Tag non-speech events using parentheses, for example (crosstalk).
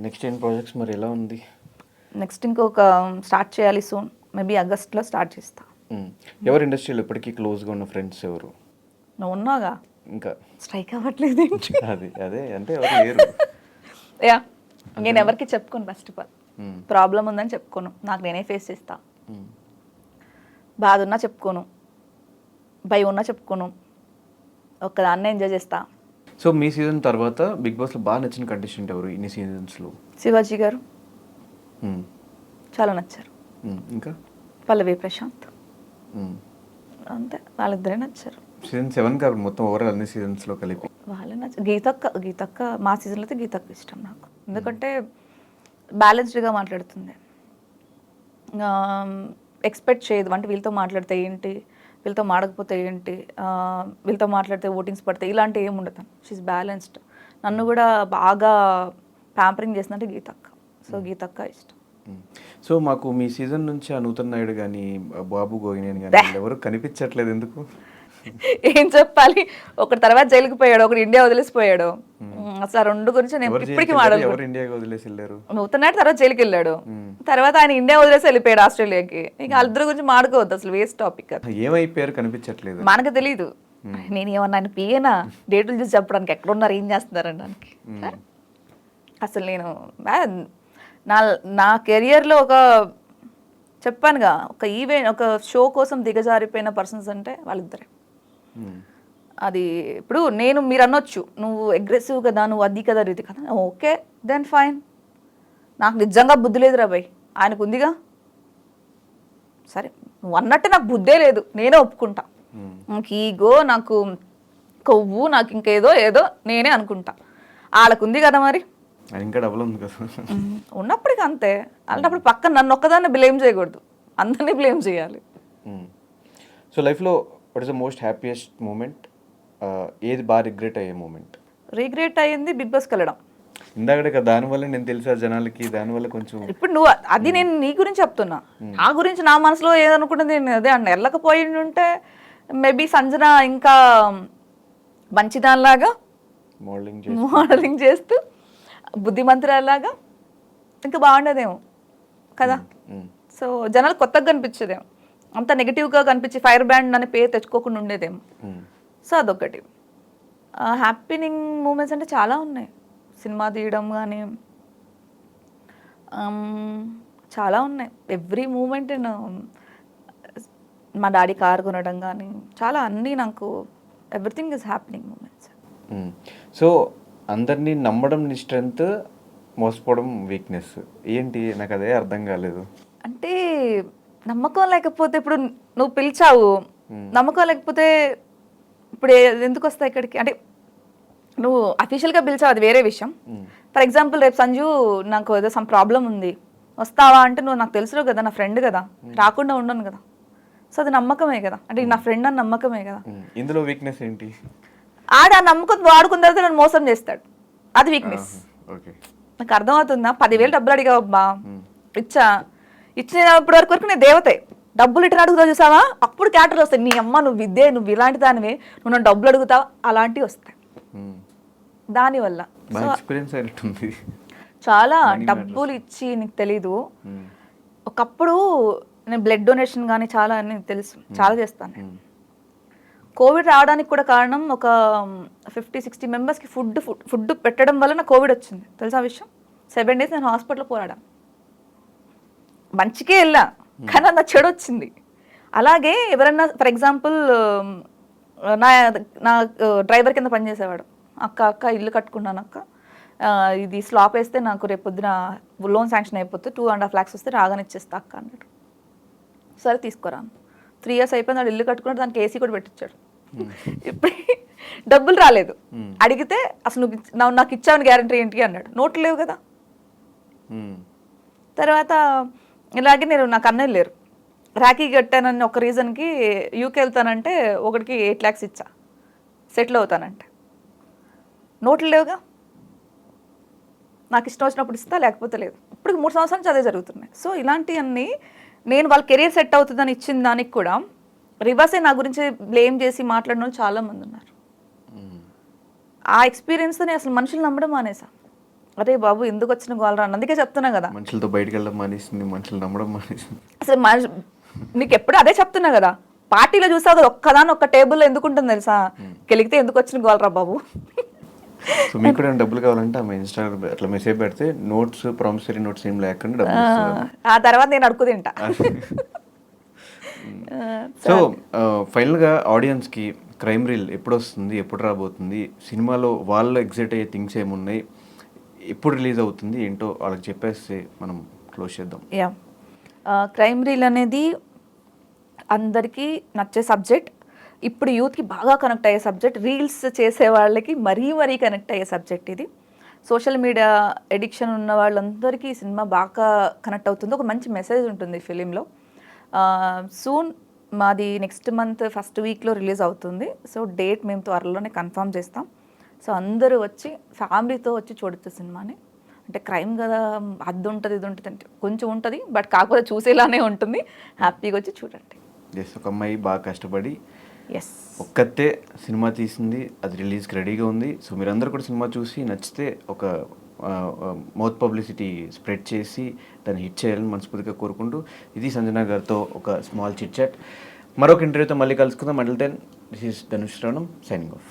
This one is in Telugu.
నెక్స్ట్ ఏం ప్రాజెక్ట్స్ మరి ఎలా ఉంది? నెక్స్ట్ ఇంకొక స్టార్ట్ చేయాలి సూన్ మేబీ ఆగస్ట్లో స్టార్ట్ చేస్తా. మ్మ్. ఎవరు ఇండస్ట్రీలో ఇప్పటికీ క్లోజ్గా ఉన్న ఫ్రెండ్స్ ఎవరు? నువ్వు ఉన్నాగా ఇంకా. స్ట్రైక్ అవ్వట్లేదు (laughs) అది అదే అంటే ఎవరు లేరు. యా నేను ఎవరికి చెప్పుకోను ఫస్ట్ ఆఫ్ ఆల్. ప్రాబ్లం ఉందని చెప్పుకోను. నాకు నేనే ఫేస్ చేస్తా. మ్మ్. బాధ ఉన్నా చెప్పుకోను. భయం ఉన్నా చెప్పుకోను. ఒక్కదాన్నే ఎంజాయ్ చేస్తా. సో మీ సీజన్ తర్వాత బిగ్ బాస్లో బాగా నచ్చిన కంటెస్టెంట్ ఎవరు ఇన్ని సీజన్స్లో? శివాజీ గారు. మ్మ్. చాలా నచ్చారు. మ్మ్. ఇంకా? పల్లవి ప్రశాంత్. మ్మ్. అంతే వాళ్ళిద్దరే నచ్చారు. సీజన్ సెవెన్ కాబట్టి మొత్తం ఓవరాల్ అన్ని సీజన్స్లో కలిపి. వాళ్ళే నచ్చ గీతక్క గీతక్క మా సీజన్లో అయితే గీతక్క ఇష్టం నాకు. ఎందుకంటే బ్యాలెన్స్డ్గా మాట్లాడుతుంది. ఎక్స్పెక్ట్ చేయదు. అంటే వీళ్ళతో మాట్లాడితే ఏంటి? వీళ్ళతో మాడకపోతే ఏంటి? వీళ్ళతో మాట్లాడితే ఓటింగ్స్ పడతాయి ఇలాంటి ఏమి ఉండదు. షీఈ్ బ్యాలెన్స్డ్ నన్ను కూడా బాగా ప్యాంపరింగ్ చేసిందంటే గీతక్క. సో గీతక్క ఇష్టం. సో మాకు మీ సీజన్ నుంచి ఆ నూతన్ నాయుడు కానీ బాబు గోగినేని కానీ ఎవరు కనిపించట్లేదు ఎందుకు? (laughs) ఏం చెప్పాలి? ఒకటి తర్వాత జైలుకి పోయాడు ఒకటి ఇండియా వదిలేసిపోయాడు. అసలు రెండు గురించి నేను ఇప్పటికీ ఇండియాకి వదిలేసి వెళ్ళారు? నూతన్ తర్వాత జైలుకి వెళ్ళాడు తర్వాత ఆయన ఇండియా వదిలేసి వెళ్ళిపోయాడు ఆస్ట్రేలియాకి. ఇక వాళ్ళిద్దరి గురించి మాడుకోవద్దు అసలు వేస్ట్ టాపిక్ ఏమైపోయారు కనిపించట్లేదు. మనకు తెలియదు నేను ఏమన్నా ఆయన పియనా డేటులు చూసి చెప్పడానికి ఎక్కడ ఉన్నారు? ఏం చేస్తున్నారు? అనడానికి. అసలు నేను నా నా కెరియర్లో ఒక చెప్పానుగా ఒక ఈవెంట్ ఒక షో కోసం దిగజారిపోయిన పర్సన్స్ అంటే వాళ్ళిద్దరే. అది ఇప్పుడు నేను మీరు అనొచ్చు. నువ్వు అగ్రెసివ్ కదా నువ్వు అది కదా ఇది కదా. ఓకే దెన్ ఫైన్ నాకు నిజంగా బుద్ధి లేదురా భయ్. ఆయనకు ఉందిగా? సరే నువ్వు అన్నట్టు నాకు బుద్ధే లేదు. నేనే ఒప్పుకుంటా. మ్మ్. నాకు ఈగో నాకు కొవ్వు నాకు ఇంకేదో ఏదో నేనే అనుకుంటా. వాళ్ళకు ఉంది కదా మరి? ఇంకా డబుల్ ఉంది కదా. ఉన్నప్పటికీ అంతే. అలాంటప్పుడు పక్కన నన్ను ఒక్కదాన్ని బ్లేమ్ చేయకూడదు. అందరినీ బ్లేమ్ చేయాలి. సో లైఫ్లో what is the most happiest moment ఏది బాగా రిగ్రెట్ అయ్యే మూమెంట్ రిగ్రెట్ అయ్యింది బిగ్ బాస్కి వెళ్ళడం ఇందాకడే కదా దానివల్ల నేను తెలుసా జనాలకి దానివల్ల కొంచెం ఇప్పుడు నువ్వు అది నేను నీ గురించి చెప్తున్నా. నా గురించి నా మనసులో ఏదనుకుంటుంది నేను అదే అన్న. వెళ్ళకపోయి ఉంటే మేబీ సంజన ఇంకా మంచిదానిలాగా మోడలింగ్ మోడలింగ్ చేస్తూ బుద్ధిమంతురాలాగా ఇంకా బాగుండేదేమో కదా. సో జనాలు కొత్తగా కనిపించేదేమో. అంత నెగిటివ్గా కనిపించి ఫైర్ బ్యాండ్ అనే పేరు తెచ్చుకోకుండా ఉండేదేమో. సో అదొకటి. హ్యాపీనింగ్ మూమెంట్స్ అంటే చాలా ఉన్నాయి. సినిమా తీయడం కానీ చాలా ఉన్నాయి. ఎవ్రీ మూమెంట్ మా డాడీ కార్ కొనడం కానీ చాలా అన్నీ నాకు everything is happening moments hmm. So అందరినీ నమ్మడం నీ స్ట్రెంగ్త్ మోసపోవడం వీక్నెస్ ఏంటి? నాకు అదే అర్థం కాలేదు. అంటే నమ్మకం లేకపోతే ఇప్పుడు నువ్వు పిలిచావు. నమ్మకం లేకపోతే ఇప్పుడు ఎందుకు వస్తాయి ఇక్కడికి? అంటే నువ్వు అఫీషియల్గా పిలిచావు అది వేరే విషయం. ఫర్ ఎగ్జాంపుల్ రేపు సంజు నాకు ఏదో సమ్ ప్రాబ్లం ఉంది. వస్తావా అంటే నువ్వు నాకు తెలుసులో కదా నా ఫ్రెండ్ కదా. రాకుండా ఉండను కదా. సో అది నమ్మకమే కదా. అంటే నా ఫ్రెండ్ అని నమ్మకమే కదా. ఇందులో వీక్నెస్ ఏంటి? ఆడ ఆ నమ్మకం వాడుకున్న తర్వాత నన్ను మోసం చేస్తాడు. అది వీక్నెస్ నాకు అర్థమవుతుందా? పదివేలు డబ్బులు అడిగావు అబ్బా ఇచ్చా. ఇచ్చినప్పటి వరకు వరకు నేను దేవతే. డబ్బులు ఇట్లా అడుగుతావు చూసావా? అప్పుడు క్యాటర్లు వస్తాయి. నీ అమ్మ నువ్వు ఇద్దే నువ్వు ఇలాంటి దానివి నువ్వు నన్ను డబ్బులు అడుగుతావా అలాంటివి వస్తాయి. దానివల్ల. చాలా డబ్బులు ఇచ్చి నీకు తెలీదు. ఒకప్పుడు నేను బ్లడ్ డొనేషన్ కానీ చాలా అని తెలుసు. చాలా చేస్తాను నేను. కోవిడ్ రావడానికి కూడా కారణం ఒక ఫిఫ్టీ సిక్స్టీ మెంబర్స్కి ఫుడ్ ఫుడ్ ఫుడ్ పెట్టడం వల్ల నాకు కోవిడ్ వచ్చింది. తెలుసా ఆ విషయం? సెవెన్ డేస్ నేను హాస్పిటల్లో పోరాడాను. మంచికే వెళ్ళా. కానీ నా చెడు వచ్చింది అలాగే ఎవరన్నా ఫర్ ఎగ్జాంపుల్ నా నా డ్రైవర్ కింద పనిచేసేవాడు. అక్క అక్క ఇల్లు కట్టుకున్నాను అక్క. ఇది స్లాప్ వేస్తే నాకు రేపు పొద్దున లోన్ శాంక్షన్ అయిపోతే టూ అండ్ హాఫ్ ల్యాక్స్ వస్తే రాగానే ఇచ్చేస్తా అక్క అన్నాడు. సరే తీసుకురాను త్రీ ఇయర్స్ అయిపోయింది వాడు ఇల్లు కట్టుకున్నాడు దానికి ఏసీ కూడా పెట్టించాడు ఇప్పుడు డబ్బులు రాలేదు. అడిగితే అసలు నువ్వు నాకు ఇచ్చావని గ్యారంటీ ఏంటి అన్నాడు. నోట్లు లేవు కదా. తర్వాత ఇలాగే నేను నాకు అన్నయ్య లేరు. రాఖీ కట్టానని ఒక రీజన్కి యూకే వెళ్తానంటే ఒకటికి ఎయిట్ ల్యాక్స్ ఇచ్చా. సెటిల్ అవుతానంటే. నోట్లు లేవుగా? నాకు ఇష్టం వచ్చినప్పుడు ఇస్తా లేకపోతే లేదు. ఇప్పుడు మూడు సంవత్సరాల అదే జరుగుతున్నాయి. సో ఇలాంటివన్నీ నేను వాళ్ళ కెరీర్ సెట్ అవుతుందని ఇచ్చిన దానికి కూడా రివర్సే నా గురించి బ్లేమ్ చేసి మాట్లాడిన వాళ్ళు చాలా మంది ఉన్నారు. ఆ ఎక్స్పీరియన్స్తో నేను అసలు మనుషులు నమ్మడం మానేసా. అరే బాబు ఎందుకు వచ్చిన గోలరా అని. అందుకే చెప్తున్నా కదా. మనుషులతో బయటికి వెళ్ళడం మానేసింది మనుషులు నమ్మడం మానేసింది. అసలు మనిషి నీకు ఎప్పుడు అదే చెప్తున్నా కదా. పార్టీలో చూసావు కదా ఒక్కదాని ఒక్క టేబుల్లో ఎందుకు ఉంటుంది తెలుసా? గెలిగితే ఎందుకు వచ్చిన గోలరా బాబు? సో మీకు కూడా డబ్బులు కావాలంటే ఆమె ఇన్స్టాగ్రామ్ అట్లా మెసేజ్ పెడితే నోట్స్ ప్రామిసరీ నోట్స్ ఏం లేకుండా డబ్బులు. ఆ తర్వాత నేను అడుగు తింటా. సో ఫైనల్గా ఆడియన్స్కి క్రైమ్ రీల్ ఎప్పుడు వస్తుంది ఎప్పుడు రాబోతుంది? సినిమాలో వాళ్ళు ఎగ్జైట్ అయ్యే థింగ్స్ ఏమున్నాయి? ఎప్పుడు రిలీజ్ అవుతుంది ఏంటో వాళ్ళకి చెప్పేసి మనం క్లోజ్ చేద్దాం. యా. క్రైమ్ రీల్ అనేది అందరికీ నచ్చే సబ్జెక్ట్. ఇప్పుడు యూత్కి బాగా కనెక్ట్ అయ్యే సబ్జెక్ట్ రీల్స్ చేసే వాళ్ళకి మరీ మరీ కనెక్ట్ అయ్యే సబ్జెక్ట్ ఇది. సోషల్ మీడియా ఎడిక్షన్ ఉన్న వాళ్ళందరికీ ఈ సినిమా బాగా కనెక్ట్ అవుతుంది. ఒక మంచి మెసేజ్ ఉంటుంది ఫిలింలో. సూన్ మాది నెక్స్ట్ మంత్ ఫస్ట్ వీక్లో రిలీజ్ అవుతుంది. సో డేట్ మేము త్వరలోనే కన్ఫర్మ్ చేస్తాం. సో అందరూ వచ్చి ఫ్యామిలీతో వచ్చి చూడొచ్చు సినిమాని. అంటే క్రైమ్ కదా అది ఉంటుంది ఇది ఉంటుంది అంటే కొంచెం ఉంటుంది బట్ కాకపోతే చూసేలానే ఉంటుంది. హ్యాపీగా వచ్చి చూడండి. జస్ట్ ఒక అమ్మాయి బాగా కష్టపడి ఎస్ ఒక్కతే సినిమా తీసింది అది రిలీజ్కి రెడీగా ఉంది. సో మీరందరూ కూడా సినిమా చూసి నచ్చితే ఒక మౌత్ పబ్లిసిటీ స్ప్రెడ్ చేసి దాన్ని హిట్ చేయాలని మనస్ఫూర్తిగా కోరుకుంటూ ఇది సంజన గారితో ఒక స్మాల్ చిట్ చాట్. మరొక ఇంటర్వ్యూతో మళ్ళీ కలుసుకుందాం. మండల్ టెన్ దిస్ ఈస్ ధనుష్ రాణం సైనింగ్ ఆఫ్